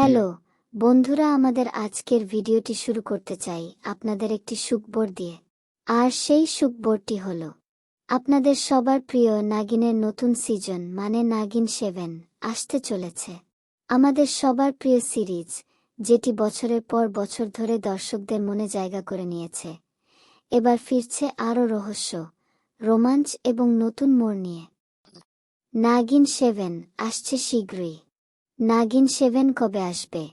Hello, বন্ধুরা, আমাদের আজকের ভিডিওটি শুরু করতে চাই আপনাদের একটি সুখবর দিয়ে। আর সেই সুখবরটি হল, আপনাদের সবার প্রিয় নাগিনের নতুন সিজন মানে নাগিন সেভেন আসতে চলেছে। আমাদের সবার প্রিয় সিরিজ যেটি বছরের পর বছর ধরে দর্শকদের মনে জায়গা করে নিয়েছে। এবার ফিরছে আরও রহস্য, রোমাঞ্চ এবং নতুন মোড় নিয়ে। নাগিন সেভেন আসছে শীঘ্রই। নাগিন সেভেন কবে আসবে?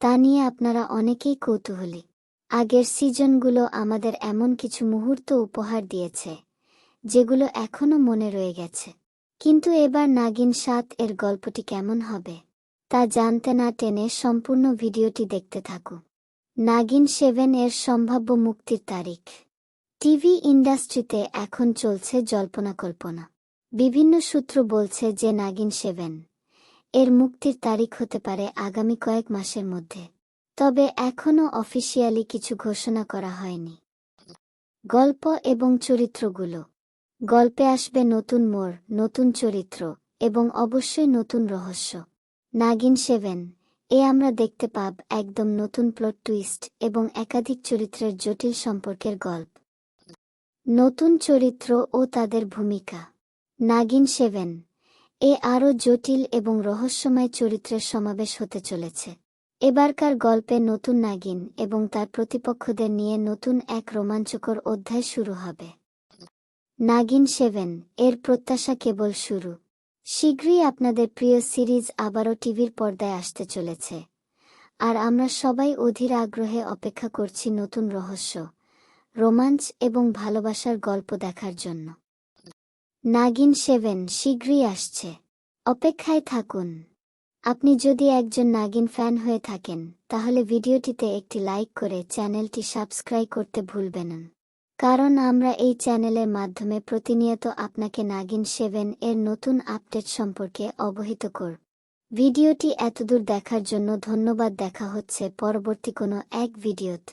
তা নিয়ে আপনারা অনেকেই কৌতূহলী। আগের সিজনগুলো আমাদের এমন কিছু মুহূর্ত উপহার দিয়েছে, যেগুলো এখনও মনে রয়ে গেছে। কিন্তু এবার নাগিন সাত এর গল্পটি কেমন হবে, তা জানতে না টেনে সম্পূর্ণ ভিডিওটি দেখতে থাকু নাগিন সেভেন এর সম্ভাব্য মুক্তির তারিখ। টিভি ইন্ডাস্ট্রিতে এখন চলছে জল্পনা কল্পনা। বিভিন্ন সূত্র বলছে যে নাগিন সেভেন এর মুক্তির তারিখ হতে পারে আগামী কয়েক মাসের মধ্যে। তবে এখনও অফিসিয়ালি কিছু ঘোষণা করা হয়নি। গল্প এবং চরিত্রগুলো। গল্পে আসবে নতুন মোড়, নতুন চরিত্র এবং অবশ্যই নতুন রহস্য। নাগিন সেভেন, এ আমরা দেখতে পাব একদম নতুন প্লট টুইস্ট এবং একাধিক চরিত্রের জটিল সম্পর্কের গল্প। নতুন চরিত্র ও তাদের ভূমিকা। নাগিন সেভেন এ আরও জটিল এবং রহস্যময় চরিত্রের সমাবেশ হতে চলেছে। এবারকার গল্পে নতুন নাগিন এবং তার প্রতিপক্ষদের নিয়ে নতুন এক রোমাঞ্চকর অধ্যায় শুরু হবে। নাগিন সেভেন, এর প্রত্যাশা কেবল শুরু। শীঘ্রই আপনাদের প্রিয় সিরিজ আবারও টিভির পর্দায় আসতে চলেছে। আর আমরা সবাই অধীর আগ্রহে অপেক্ষা করছি নতুন রহস্য, রোমাঞ্চ এবং ভালোবাসার গল্প দেখার জন্য। নাগিন সেভেন, শীঘ্রই আসছে। অপেক্ষায় থাকুন। আপনি যদি একজন নাগিন ফ্যান হয়ে থাকেন, তাহলে ভিডিওটিতে একটি লাইক করে চ্যানেলটি সাবস্ক্রাইব করতে ভুলবেন কারণ আমরা এই চ্যানেলের মাধ্যমে প্রতিনিয়ত আপনাকে নাগিন সেভেন এর নতুন আপডেট সম্পর্কে অবহিত কর। ভিডিওটি এতদূর দেখার জন্য ধন্যবাদ। দেখা হচ্ছে পরবর্তী কোনো এক ভিডিওতে।